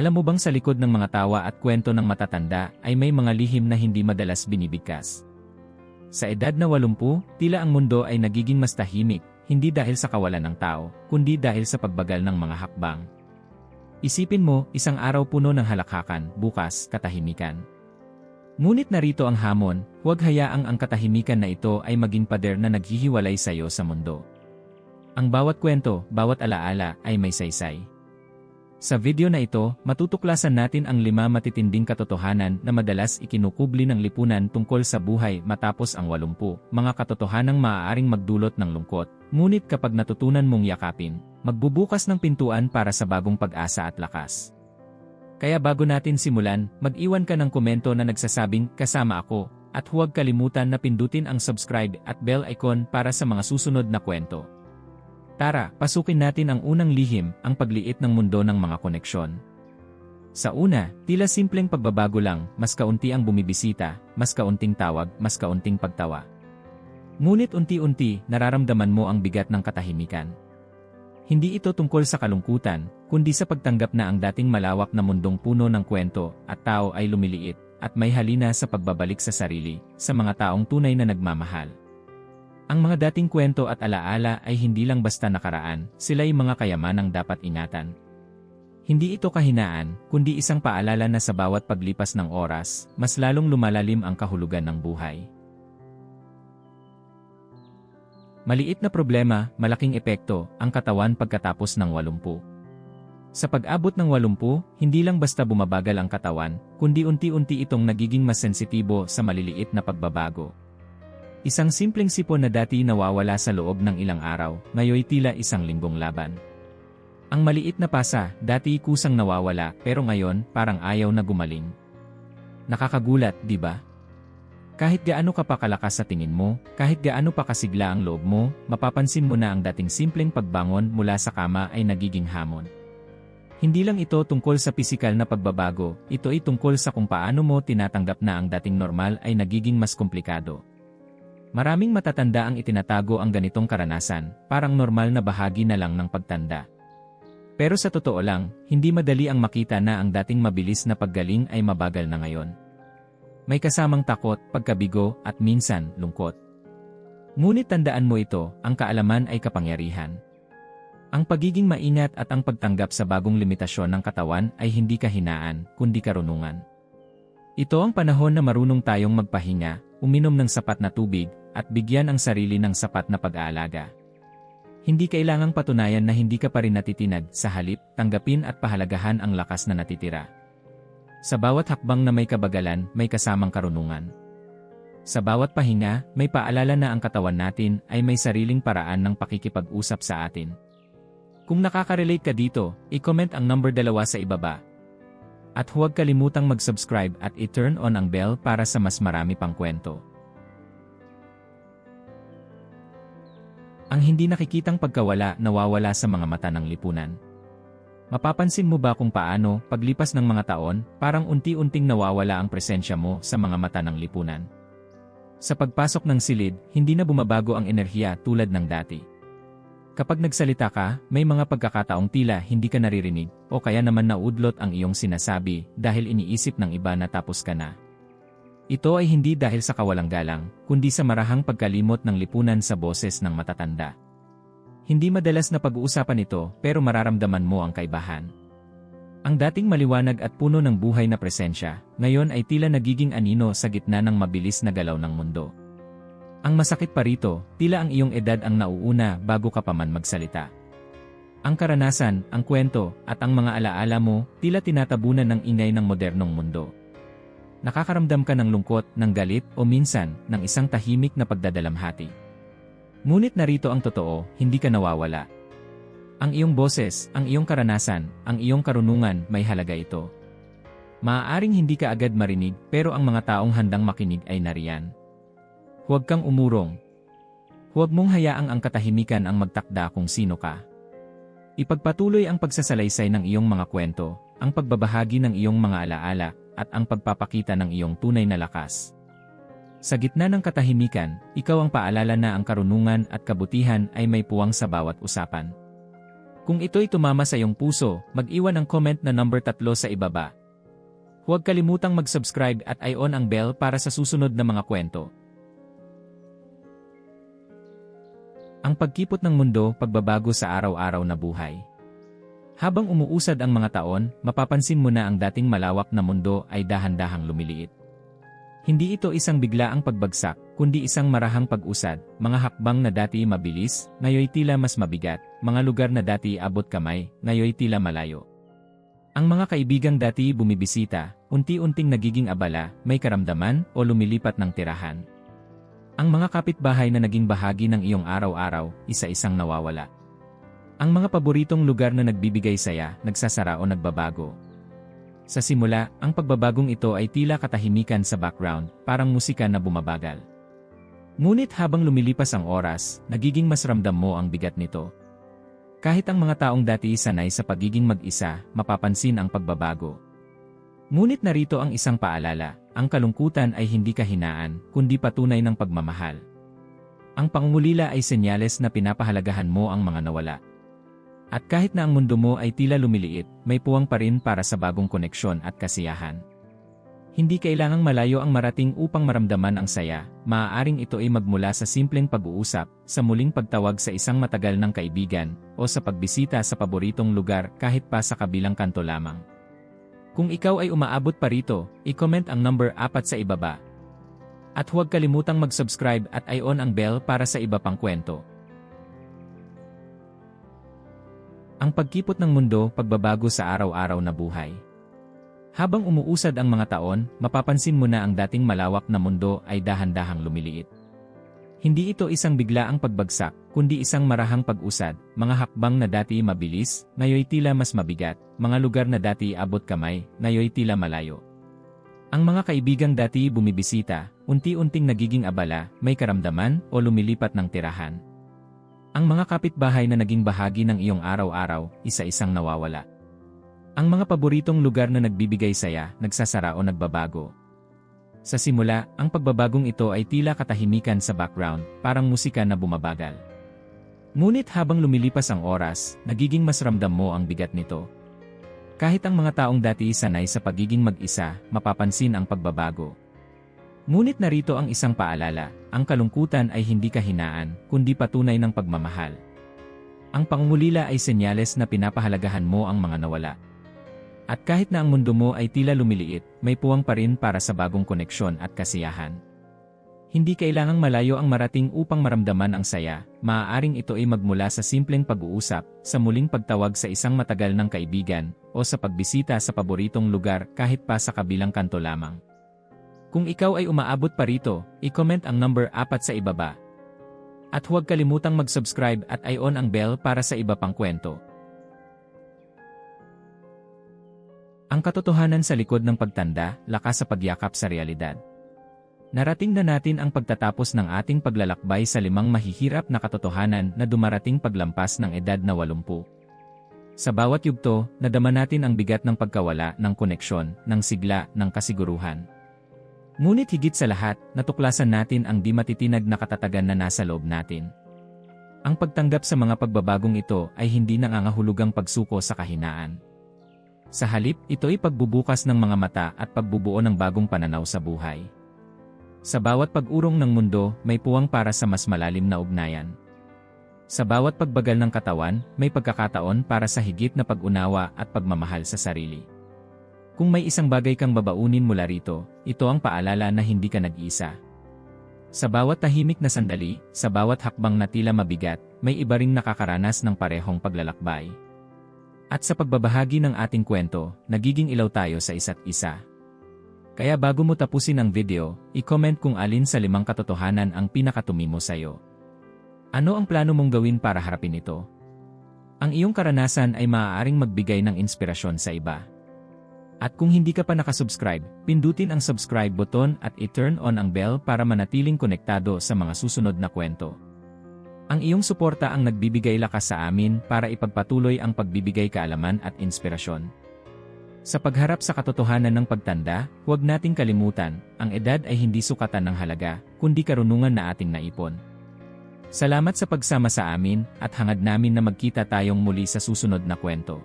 Alam mo bang sa likod ng mga tawa at kwento ng matatanda ay may mga lihim na hindi madalas binibigkas? Sa edad na 80, tila ang mundo ay nagiging mas tahimik, hindi dahil sa kawalan ng tao, kundi dahil sa pagbagal ng mga hakbang. Isipin mo, isang araw puno ng halakhakan, bukas, katahimikan. Ngunit narito ang hamon, huwag hayaang ang katahimikan na ito ay maging pader na naghihiwalay sa iyo sa mundo. Ang bawat kwento, bawat alaala ay may saysay. Sa video na ito, matutuklasan natin ang lima matitinding katotohanan na madalas ikinukubli ng lipunan tungkol sa buhay matapos ang walumpu, mga katotohanang maaaring magdulot ng lungkot. Ngunit kapag natutunan mong yakapin, magbubukas ng pintuan para sa bagong pag-asa at lakas. Kaya bago natin simulan, mag-iwan ka ng komento na nagsasabing kasama ako, at huwag kalimutan na pindutin ang subscribe at bell icon para sa mga susunod na kwento. Tara, pasukin natin ang unang lihim, ang pagliit ng mundo ng mga koneksyon. Sa una, tila simpleng pagbabago lang, mas kaunti ang bumibisita, mas kaunting tawag, mas kaunting pagtawa. Ngunit unti-unti, nararamdaman mo ang bigat ng katahimikan. Hindi ito tungkol sa kalungkutan, kundi sa pagtanggap na ang dating malawak na mundong puno ng kwento at tao ay lumiliit, at may halina sa pagbabalik sa sarili, sa mga taong tunay na nagmamahal. Ang mga dating kwento at alaala ay hindi lang basta nakaraan, sila'y mga kayamanang dapat ingatan. Hindi ito kahinaan, kundi isang paalala na sa bawat paglipas ng oras, mas lalong lumalalim ang kahulugan ng buhay. Maliit na problema, malaking epekto, ang katawan pagkatapos ng walumpu. Sa pag-abot ng walumpu, hindi lang basta bumabagal ang katawan, kundi unti-unti itong nagiging mas sensitibo sa maliliit na pagbabago. Isang simpleng sipon na dati nawawala sa loob ng ilang araw, ngayoy tila isang linggong laban. Ang maliit na pasa, dati kusang nawawala, pero ngayon, parang ayaw na gumaling. Nakakagulat, di ba? Kahit gaano ka pa kalakas sa tingin mo, kahit gaano pa kasigla ang loob mo, mapapansin mo na ang dating simpleng pagbangon mula sa kama ay nagiging hamon. Hindi lang ito tungkol sa pisikal na pagbabago, ito ay tungkol sa kung paano mo tinatanggap na ang dating normal ay nagiging mas komplikado. Maraming matatanda ang itinatago ang ganitong karanasan, parang normal na bahagi na lang ng pagtanda. Pero sa totoo lang, hindi madali ang makita na ang dating mabilis na paggaling ay mabagal na ngayon. May kasamang takot, pagkabigo, at minsan, lungkot. Ngunit tandaan mo ito, ang kaalaman ay kapangyarihan. Ang pagiging maingat at ang pagtanggap sa bagong limitasyon ng katawan ay hindi kahinaan, kundi karunungan. Ito ang panahon na marunong tayong magpahinga, uminom ng sapat na tubig, at bigyan ang sarili ng sapat na pag-aalaga. Hindi kailangang patunayan na hindi ka pa rin natitinag, sa halip, tanggapin at pahalagahan ang lakas na natitira. Sa bawat hakbang na may kabagalan, may kasamang karunungan. Sa bawat pahinga, may paalala na ang katawan natin ay may sariling paraan ng pakikipag-usap sa atin. Kung nakaka-relate ka dito, i-comment ang number dalawa sa ibaba. At huwag kalimutang mag-subscribe at i-turn on ang bell para sa mas marami pang kwento. Ang hindi nakikitang pagkawala nawawala sa mga mata ng lipunan. Mapapansin mo ba kung paano, paglipas ng mga taon, parang unti-unting nawawala ang presensya mo sa mga mata ng lipunan? Sa pagpasok ng silid, hindi na bumabago ang enerhiya tulad ng dati. Kapag nagsalita ka, may mga pagkakataong tila hindi ka naririnig o kaya naman naudlot ang iyong sinasabi dahil iniisip ng iba na tapos ka na. Ito ay hindi dahil sa kawalang galang, kundi sa marahang pagkalimot ng lipunan sa boses ng matatanda. Hindi madalas na pag-uusapan ito pero mararamdaman mo ang kaibahan. Ang dating maliwanag at puno ng buhay na presensya, ngayon ay tila nagiging anino sa gitna ng mabilis na galaw ng mundo. Ang masakit pa rito, tila ang iyong edad ang nauuna bago ka pa man magsalita. Ang karanasan, ang kwento, at ang mga alaala mo, tila tinatabunan ng ingay ng modernong mundo. Nakakaramdam ka ng lungkot, ng galit, o minsan, ng isang tahimik na pagdadalamhati. Ngunit narito ang totoo, hindi ka nawawala. Ang iyong boses, ang iyong karanasan, ang iyong karunungan, may halaga ito. Maaaring hindi ka agad marinig, pero ang mga taong handang makinig ay nariyan. Huwag kang umurong. Huwag mong hayaang ang katahimikan ang magtakda kung sino ka. Ipagpatuloy ang pagsasalaysay ng iyong mga kwento, ang pagbabahagi ng iyong mga alaala, at ang pagpapakita ng iyong tunay na lakas. Sa gitna ng katahimikan, ikaw ang paalala na ang karunungan at kabutihan ay may puwang sa bawat usapan. Kung ito'y tumama sa iyong puso, mag-iwan ng comment na number 3 sa ibaba. Huwag kalimutang mag-subscribe at i-on ang bell para sa susunod na mga kwento. Ang pagkipot ng mundo, pagbabago sa araw-araw na buhay. Habang umuusad ang mga taon, mapapansin mo na ang dating malawak na mundo ay dahan-dahang lumiliit. Hindi ito isang biglaang pagbagsak, kundi isang marahang pag-usad, mga hakbang na dati mabilis, ngayoy tila mas mabigat, mga lugar na dati abot kamay, ngayoy tila malayo. Ang mga kaibigang dati bumibisita, unti-unting nagiging abala, may karamdaman, o lumilipat ng tirahan. Ang mga kapitbahay na naging bahagi ng iyong araw-araw, isa-isang nawawala. Ang mga paboritong lugar na nagbibigay saya, nagsasara o nagbabago. Sa simula, ang pagbabagong ito ay tila katahimikan sa background, parang musika na bumabagal. Ngunit habang lumilipas ang oras, nagiging mas ramdam mo ang bigat nito. Kahit ang mga taong dati sanay sa pagiging mag-isa, mapapansin ang pagbabago. Ngunit narito ang isang paalala, ang kalungkutan ay hindi kahinaan, kundi patunay ng pagmamahal. Ang pangungulila ay senyales na pinapahalagahan mo ang mga nawala. At kahit na ang mundo mo ay tila lumiliit, may puwang pa rin para sa bagong koneksyon at kasiyahan. Hindi kailangang malayo ang marating upang maramdaman ang saya, maaaring ito ay magmula sa simpleng pag-uusap, sa muling pagtawag sa isang matagal ng kaibigan, o sa pagbisita sa paboritong lugar kahit pa sa kabilang kanto lamang. Kung ikaw ay umaabot pa rito, i-comment ang number 4 sa ibaba. At huwag kalimutang mag-subscribe at i-on ang bell para sa iba pang kwento. Ang pagkipot ng mundo, pagbabago sa araw-araw na buhay. Habang umuusad ang mga taon, mapapansin mo na ang dating malawak na mundo ay dahan-dahang lumiliit. Hindi ito isang biglaang pagbagsak, kundi isang marahang pag-usad, mga hakbang na dati mabilis, ngayoy tila mas mabigat, mga lugar na dati abot kamay, ngayoy tila malayo. Ang mga kaibigang dati bumibisita, unti-unting nagiging abala, may karamdaman, o lumilipat ng tirahan. Ang mga kapitbahay na naging bahagi ng iyong araw-araw, isa-isang nawawala. Ang mga paboritong lugar na nagbibigay saya, nagsasara o nagbabago. Sa simula, ang pagbabagong ito ay tila katahimikan sa background, parang musika na bumabagal. Ngunit habang lumilipas ang oras, nagiging mas ramdam mo ang bigat nito. Kahit ang mga taong dati sanay sa pagiging mag-isa, mapapansin ang pagbabago. Ngunit narito ang isang paalala, ang kalungkutan ay hindi kahinaan, kundi patunay ng pagmamahal. Ang pangungulila ay senyales na pinapahalagahan mo ang mga nawala. At kahit na ang mundo mo ay tila lumiliit, may puwang pa rin para sa bagong koneksyon at kasiyahan. Hindi kailangang malayo ang marating upang maramdaman ang saya, maaaring ito ay magmula sa simpleng pag-uusap, sa muling pagtawag sa isang matagal ng kaibigan, o sa pagbisita sa paboritong lugar kahit pa sa kabilang kanto lamang. Kung ikaw ay umaabot pa rito, i-comment ang number 4 sa ibaba. At huwag kalimutang mag-subscribe at i-on ang bell para sa iba pang kwento. Ang katotohanan sa likod ng pagtanda, lakas sa pagyakap sa realidad. Narating na natin ang pagtatapos ng ating paglalakbay sa limang mahihirap na katotohanan na dumarating paglampas ng edad na 80. Sa bawat yugto, nadama natin ang bigat ng pagkawala ng koneksyon, ng sigla, ng kasiguruhan. Ngunit higit sa lahat, natuklasan natin ang di matitinag na katatagan na nasa loob natin. Ang pagtanggap sa mga pagbabagong ito ay hindi nangangahulugang pagsuko sa kahinaan. Sa halip, ito ay pagbubukas ng mga mata at pagbubuo ng bagong pananaw sa buhay. Sa bawat pag-urong ng mundo, may puwang para sa mas malalim na ugnayan. Sa bawat pagbagal ng katawan, may pagkakataon para sa higit na pag-unawa at pagmamahal sa sarili. Kung may isang bagay kang babaunin mula rito, ito ang paalala na hindi ka nag-iisa. Sa bawat tahimik na sandali, sa bawat hakbang na tila mabigat, may iba ring nakakaranas ng parehong paglalakbay. At sa pagbabahagi ng ating kwento, nagiging ilaw tayo sa isa't isa. Kaya bago mo tapusin ang video, i-comment kung alin sa limang katotohanan ang pinakatumimo sa'yo. Ano ang plano mong gawin para harapin ito? Ang iyong karanasan ay maaaring magbigay ng inspirasyon sa iba. At kung hindi ka pa nakasubscribe, pindutin ang subscribe button at i-turn on ang bell para manatiling konektado sa mga susunod na kwento. Ang iyong suporta ang nagbibigay lakas sa amin para ipagpatuloy ang pagbibigay kaalaman at inspirasyon. Sa pagharap sa katotohanan ng pagtanda, huwag nating kalimutan, ang edad ay hindi sukatan ng halaga, kundi karunungan na ating naipon. Salamat sa pagsama sa amin at hangad namin na magkita tayong muli sa susunod na kwento.